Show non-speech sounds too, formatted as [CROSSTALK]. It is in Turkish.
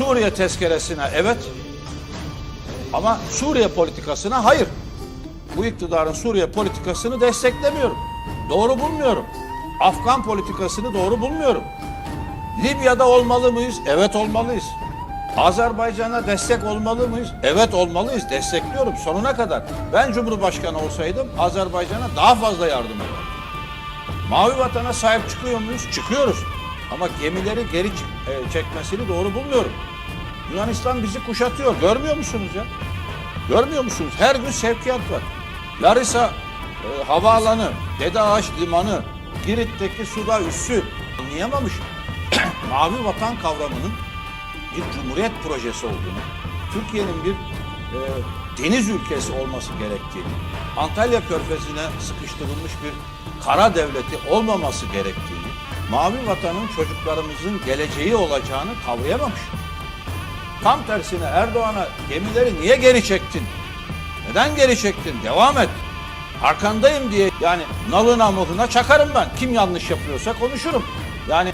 Suriye tezkeresine evet ama Suriye politikasına hayır. Bu iktidarın Suriye politikasını desteklemiyorum. Doğru bulmuyorum. Afgan politikasını doğru bulmuyorum. Libya'da olmalı mıyız? Evet olmalıyız. Azerbaycan'a destek olmalı mıyız? Evet olmalıyız. Destekliyorum sonuna kadar. Ben Cumhurbaşkanı olsaydım Azerbaycan'a daha fazla yardım ederdim. Mavi vatana sahip çıkıyor muyuz? Çıkıyoruz. Ama gemileri geri e, çekmesini doğru bulmuyorum. Yunanistan bizi kuşatıyor. Görmüyor musunuz ya? Görmüyor musunuz? Her gün sevkiyat var. Larisa e, havaalanı, Dede Ağaç limanı, Girit'teki suda üssü anlayamamış. [CLEARS THROAT] Mavi vatan kavramının bir cumhuriyet projesi olduğunu, Türkiye'nin bir e, deniz ülkesi olması gerektiğini, Antalya Körfezi'ne sıkıştırılmış bir kara devleti olmaması gerektiğini, Mavi Vatan'ın çocuklarımızın geleceği olacağını kavrayamamış. Tam tersine Erdoğan'a gemileri niye geri çektin? Neden geri çektin? Devam et. Arkandayım diye yani nalına mıhına çakarım ben. Kim yanlış yapıyorsa konuşurum. Yani